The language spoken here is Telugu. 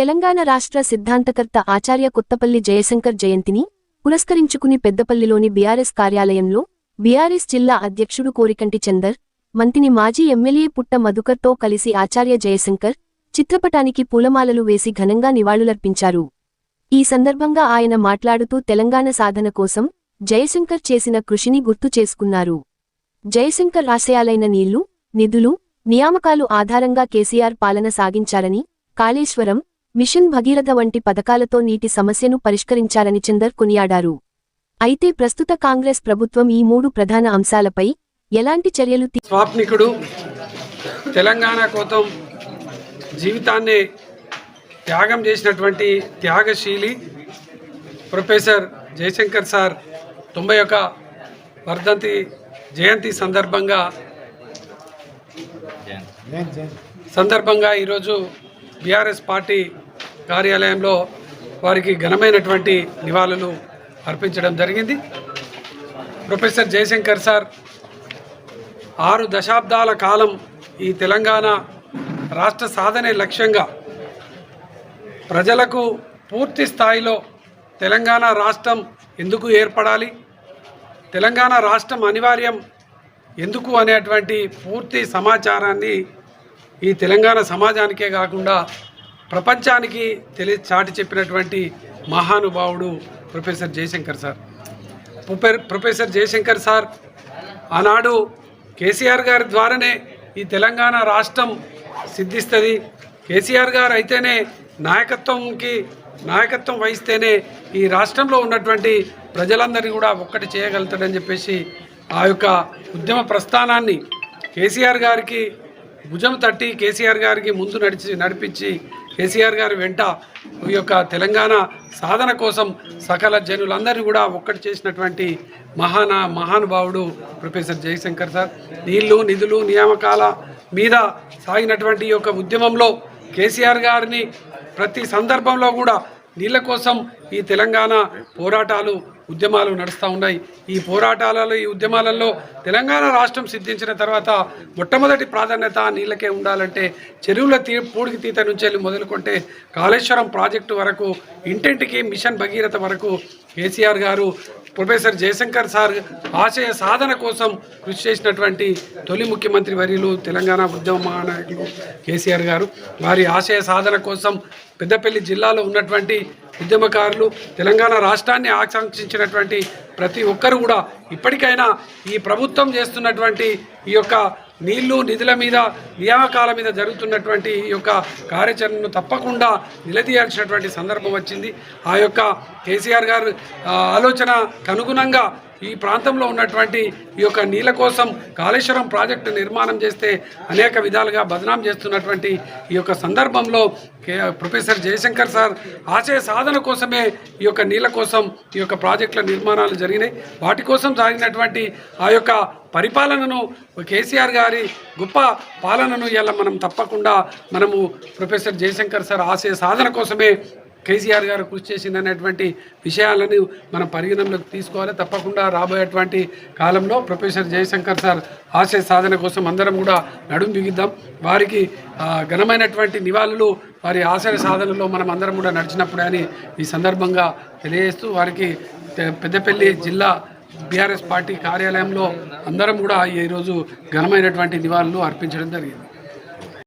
తెలంగాణ రాష్ట్ర సిద్ధాంతకర్త ఆచార్య కొత్తపల్లి జయశంకర్ జయంతిని పురస్కరించుకుని పెద్దపల్లిలోని బీఆర్ఎస్ కార్యాలయంలో బీఆర్ఎస్ జిల్లా అధ్యక్షుడు కోరికంటి చందర్ మంతిని మాజీ ఎమ్మెల్యే పుట్ట మధుకర్తో కలిసి ఆచార్య జయశంకర్ చిత్రపటానికి పూలమాలలు వేసి ఘనంగా నివాళులర్పించారు. ఈ సందర్భంగా ఆయన మాట్లాడుతూ తెలంగాణ సాధన కోసం జయశంకర్ చేసిన కృషిని గుర్తు చేసుకున్నారు. జయశంకర్ ఆశయాలైన నీళ్ళు నిధులు నియామకాలు ఆధారంగా కేసీఆర్ పాలన సాగించారని కాళేశ్వరం మిషన్ భగీరథ వంటి పథకాలతో నీటి సమస్యను పరిష్కరించారని చందర్ కొనియాడారు. అయితే ప్రస్తుత కాంగ్రెస్ ప్రభుత్వం ఈ మూడు ప్రధాన అంశాలపై ఎలాంటి చర్యలు స్వాప్నికుడు తెలంగాణ కోసం జీవితాన్ని త్యాగం చేసినటువంటి త్యాగశీలి ప్రొఫెసర్ జయశంకర్ సార్ తొంభై ఒక వర్ధంతి జయంతి సందర్భంగా సందర్భంగా ఈరోజు బీఆర్ఎస్ పార్టీ కార్యాలయంలో వారికి ఘనమైనటువంటి నివాళులు అర్పించడం జరిగింది. ప్రొఫెసర్ జయశంకర్ సార్ ఆరు దశాబ్దాల కాలం ఈ తెలంగాణ రాష్ట్ర సాధనే లక్ష్యంగా ప్రజలకు పూర్తి స్థాయిలో తెలంగాణ రాష్ట్రం ఎందుకు ఏర్పడాలి తెలంగాణ రాష్ట్రం అనివార్యం ఎందుకు అనేటువంటి పూర్తి సమాచారాన్ని ఈ తెలంగాణ సమాజానికే కాకుండా ప్రపంచానికి తెలి చాటి చెప్పినటువంటి మహానుభావుడు professor Jayashankar sir. Professor Jayashankar sir ఆనాడు కేసీఆర్ గారి ద్వారానే ఈ తెలంగాణ రాష్ట్రం సిద్ధిస్తుంది. కేసీఆర్ గారు అయితేనే నాయకత్వంకి నాయకత్వం వహిస్తేనే ఈ రాష్ట్రంలో ఉన్నటువంటి ప్రజలందరినీ కూడా ఒక్కటి చేయగలుగుతాడని చెప్పేసి ఆ యొక్క ఉద్యమ ప్రస్థానాన్ని కేసీఆర్ గారికి భుజం తట్టి కేసీఆర్ గారికి ముందు నడిచి నడిపించి కేసీఆర్ గారి వెంట ఈ యొక్క తెలంగాణ సాధన కోసం సకల జనులందరినీ కూడా ఒక్కటి చేసినటువంటి మహాన మహానుభావుడు ప్రొఫెసర్ జయశంకర్ సార్. నీళ్ళు నిధులు నియామకాల మీద సాగినటువంటి ఈ యొక్క ఉద్యమంలో కేసీఆర్ గారిని ప్రతి సందర్భంలో కూడా నీళ్ళ కోసం ఈ తెలంగాణ పోరాటాలు ఉద్యమాలు నడుస్తూ ఉన్నాయి. ఈ పోరాటాలలో ఈ ఉద్యమాలలో తెలంగాణ రాష్ట్రం సిద్ధించిన తర్వాత మొట్టమొదటి ప్రాధాన్యత నీళ్ళకే ఉండాలంటే చెరువుల తీ పూడికి తీత నుంచి వెళ్ళి మొదలుకుంటే కాళేశ్వరం ప్రాజెక్టు వరకు ఇంటింటికి మిషన్ భగీరథ వరకు కేసీఆర్ గారు ప్రొఫెసర్ జయశంకర్ సార్ ఆశయ సాధన కోసం కృషి చేసినటువంటి తొలి ముఖ్యమంత్రి వర్యులు తెలంగాణ ఉద్యమ మహానాయకులు కేసీఆర్ గారు. వారి ఆశయ సాధన కోసం పెద్దపల్లి జిల్లాలో ఉన్నటువంటి ఉద్యమకారులు తెలంగాణ రాష్ట్రాన్ని ఆకాంక్షించినటువంటి ప్రతి ఒక్కరు కూడా ఇప్పటికైనా ఈ ప్రభుత్వం చేస్తున్నటువంటి ఈ యొక్క నీళ్ళు నిధుల మీద నియామకాల మీద జరుగుతున్నటువంటి ఈ యొక్క కార్యాచరణను తప్పకుండా నిలదీయాల్సినటువంటి సందర్భం వచ్చింది. ఆ యొక్క కేసీఆర్ గారు ఆలోచన అనుగుణంగా ఈ ప్రాంతంలో ఉన్నటువంటి ఈ యొక్క నీళ్ళ కోసం కాళేశ్వరం ప్రాజెక్టు నిర్మాణం చేస్తే అనేక విధాలుగా బదనాం చేస్తున్నటువంటి ఈ యొక్క సందర్భంలో కే ప్రొఫెసర్ జయశంకర్ సార్ ఆశయ సాధన కోసమే ఈ యొక్క నీళ్ళ కోసం ఈ యొక్క ప్రాజెక్టుల నిర్మాణాలు జరిగినాయి. వాటి కోసం సాగినటువంటి ఆ యొక్క పరిపాలనను కేసీఆర్ గారి గొప్ప పాలనను ఇలా మనం తప్పకుండా మనము ప్రొఫెసర్ జయశంకర్ సార్ ఆశయ సాధన కోసమే కేసీఆర్ గారు కృషి చేసిందనేటువంటి విషయాలను మనం పరిగణనలోకి తీసుకోవాలి. తప్పకుండా రాబోయేటువంటి కాలంలో ప్రొఫెసర్ జయశంకర్ సార్ ఆశయ సాధన కోసం అందరం కూడా నడుం బిగిద్దాం. వారికి ఘనమైనటువంటి నివాళులు వారి ఆశయ సాధనలో మనం అందరం కూడా నడిచినప్పుడే అని ఈ సందర్భంగా తెలియజేస్తూ వారికి పెద్దపల్లి జిల్లా బీఆర్ఎస్ పార్టీ కార్యాలయంలో అందరం కూడా ఈరోజు ఘనమైనటువంటి నివాళులు అర్పించడం జరిగింది.